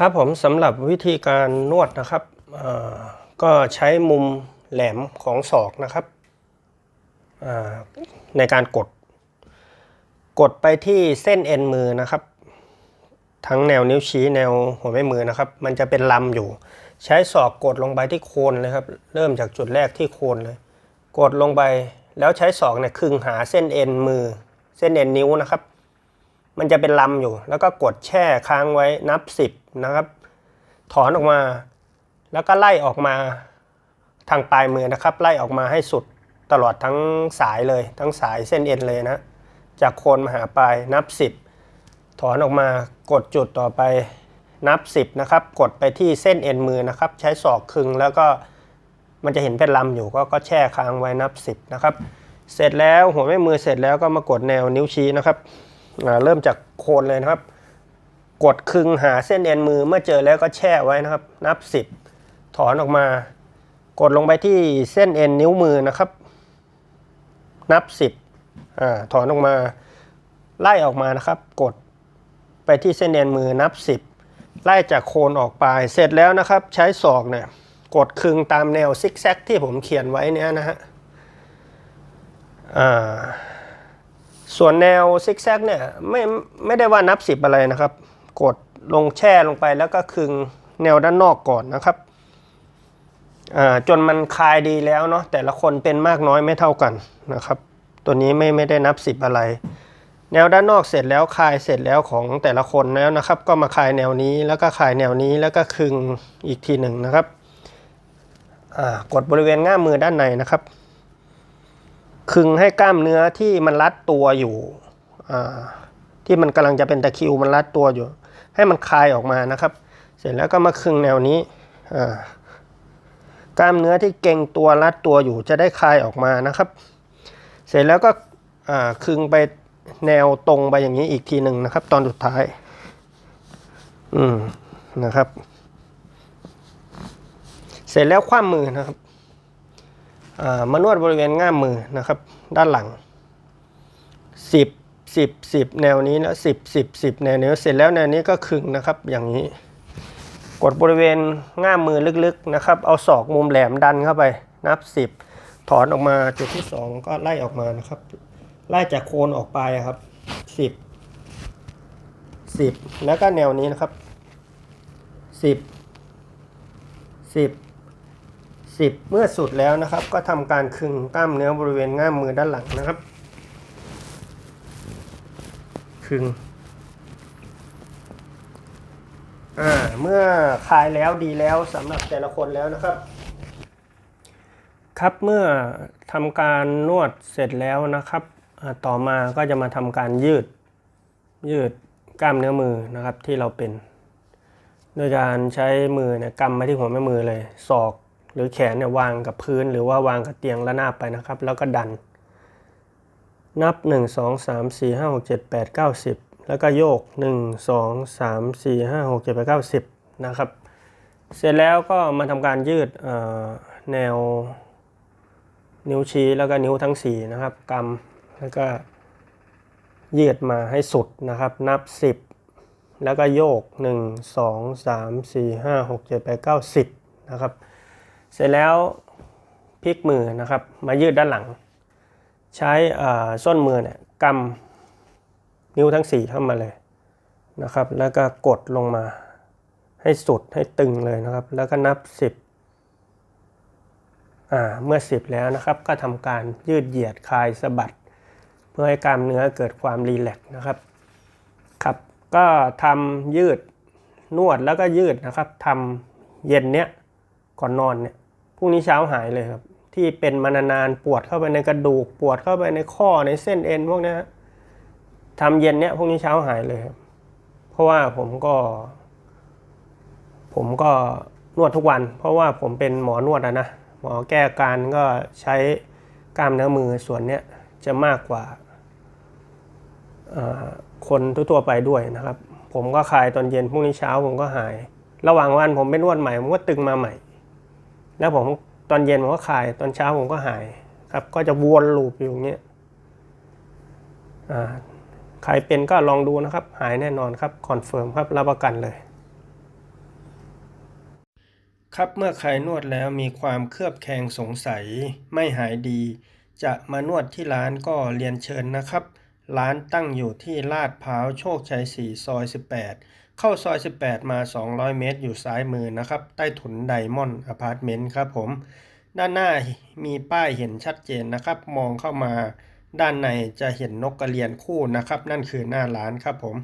ครับผมสำหรับวิธีการนวดนะครับก็ใช้มุมแหลมของศอกนะครับในการกด กดไปที่เส้นเอ็นมือนะครับ ทั้งแนวนิ้วชี้แนวหัวแม่มือนะครับ มันจะเป็นลำอยู่ ใช้ศอกกดลงไปที่โคนเลยครับ เริ่มจากจุดแรกที่โคนเลย กดลงไปแล้วใช้ศอกเนี่ยคึงหาเส้นเอ็นมือ เส้นเอ็นนิ้วนะครับ มันจะเป็นลำอยู่ แล้วก็กดแช่ค้างไว้นับสิบ นะครับ ถอนออกมา แล้วก็ไล่ออกมาทางปลายมือนะครับ ไล่ออกมาให้สุดตลอดทั้งสายเลย ทั้งสายเส้นเอ็นเลยนะ จากโคนมาหาปลายนับสิบถอนออกมากดจุดต่อไปนับสิบนะครับ กดไปที่เส้นเอ็นมือนะครับ ใช้ศอกคึงแล้วก็มันจะเห็นเป็นลำอยู่ก็ก็แช่ค้างไว้นับสิบนะครับ เสร็จแล้วหัวแม่มือเสร็จแล้วก็มากดแนวนิ้วชี้นะครับเริ่มจากโคนเลยนะครับ กดคึงหาเส้นเอ็นมือเมื่อเจอแล้วก็แช่ไว้นะครับ นับ 10 ถอนออกมา กดลงไปที่เส้นเอ็นนิ้วมือนะครับ นับ 10อ่าถอนออกมา ไล่ออกมานะครับ กดไปที่เส้นเอ็นมือนับ 10 ไล่จากโคนออกไป เสร็จแล้วนะครับ ใช้ศอกเนี่ยกดคึงตามแนวซิกแซกที่ผมเขียนไว้เนี่ยนะฮะอ่าส่วนแนวซิกแซกเนี่ยไม่ไม่ได้ว่านับสิบอะไรนะครับ กดลงแช่ลงไปแล้วก็คึงแนวด้านนอกก่อนนะครับจนมันคลายดีแล้วเนาะแต่ละคนเป็นมากน้อยไม่เท่ากันนะครับ ตัวนี้ไม่ไม่ได้นับสิบอะไร แนวด้านนอกเสร็จแล้วคลายเสร็จแล้วของแต่ละคนแล้วนะครับ ก็มาคลายแนวนี้แล้วก็คลายแนวนี้แล้วก็คึงอีกทีหนึ่งนะครับกดบริเวณง่ามมือด้านในนะครับ คึงให้กล้ามเนื้อที่มันรัดตัวอยู่ที่มันกำลังจะเป็นตะคริวมันรัดตัวอยู่ ให้มันคลายออกมานะครับ เสร็จแล้วก็มาคึงแนวนี้กล้ามเนื้อที่เกร็งตัวรัดตัวอยู่จะได้คลายออกมานะครับ เสร็จแล้วก็คึงไปแนวตรงไปอย่างนี้อีกทีหนึ่งนะครับ ตอนสุดท้าย อืมนะครับ เสร็จแล้วคว่ำมือนะครับมานวดบริเวณง่ามมือนะครับ ด้านหลัง 10 10 10 แนวนี้แล้ว10 10 10 แนวนี้เสร็จแล้วแนวนี้ก็คึงนะครับอย่างนี้ กดบริเวณง่ามมือลึกๆนะครับเอาศอกมุมแหลมดันเข้าไปนับ 10 ถอนออกมาจุดที่ 2 ก็ไล่ออกมานะครับ ไล่จากโคนออกไปครับ 10 10 แล้วก็แนวนี้นะครับ 10 10 10 เมื่อสุดแล้วนะครับ ก็ทำการคึงกล้ามเนื้อบริเวณง่ามมือด้านหลังนะครับ คึงอ่าเมื่อคลายแล้วดีแล้วสำหรับแต่ละคนแล้วนะครับ ครับเมื่อทำการนวดเสร็จแล้วนะครับ ต่อมาก็จะมาทำการยืดยืดกล้ามเนื้อมือนะครับที่เราเป็น โดยการใช้มือเนี่ยกำมาที่หัวแม่มือเลยศอกหรือแขนเนี่ยวางกับพื้นหรือว่าวางกับเตียงระนาบไปนะครับ แล้วก็ดัน นับ 1 2 3 4 5 6 7 8 9 10 แล้วก็โยก 1 2 3 4 5 6 7 8 9 10 นะครับ เสร็จแล้วก็มาทำการยืดแนวนิ้วชี้แล้วก็นิ้วทั้ง 4 นะครับกำแล้วก็ยืดมาให้สุดนะครับ นับ 10 แล้วก็โยก 1 2 3 4 5 6 7 8 9 10 นะครับ เสร็จแล้วพลิกมือนะครับ มายืดด้านหลัง ใช้ส้นมือเนี่ยกำนิ้วทั้ง 4 เข้ามาเลยนะครับ แล้วก็กดลงมาให้สุดให้ตึงเลยนะครับ แล้วก็นับ 10อ่าเมื่อ 10 แล้วนะครับ ก็ทำการยืดเหยียดคลายสะบัด เพื่อให้กล้ามเนื้อเกิดความรีแลกนะครับครับก็ทำยืดนวดแล้วก็ยืดนะครับทำเย็นเนี้ยก่อนนอนเนี่ยพรุ่งนี้เช้าหายเลยครับ ที่เป็นมานานๆปวดเข้าไปในกระดูกปวดเข้าไปในข้อในเส้นเอ็นพวกนี้ทำเย็นเนี้ยพรุ่งนี้เช้าหายเลยครับ เพราะว่าผมก็ ผมก็นวดทุกวัน เพราะว่าผมเป็นหมอนวดอะนะ หมอแก้การก็ใช้กล้ามเนื้อมือส่วนเนี้ยจะมากกว่าคนทั่วไปด้วยนะครับ ผมก็คลายตอนเย็นพรุ่งนี้เช้าผมก็หาย ระหว่างวันผมไปนวดใหม่ผมก็ตึงมาใหม่ แล้วผม ตอนเย็นผมก็คลาย ตอนเช้าผมก็หายครับ ก็จะวนลูปอยู่อย่างเงี้ยอ่าใครเป็นก็ลองดูนะครับ หายแน่นอนครับคอนเฟิร์มครับรับประกันเลย ครับเมื่อใครนวดแล้วมีความเคลือบแคลงสงสัยไม่หายดี จะมานวดที่ร้านก็เรียนเชิญนะครับ ร้านตั้งอยู่ที่ลาดพร้าวโชคชัย 4 ซอย 18 เข้าซอย 18 มา 200 เมตร อยู่ซ้ายมือนะครับ ใต้ถุนไดมอนด์อพาร์ตเมนต์ครับผม ด้านหน้ามีป้ายเห็นชัดเจนนะครับ มองเข้ามาด้านในจะเห็นนกกระเรียนคู่นะครับ นั่นคือหน้าร้านครับผม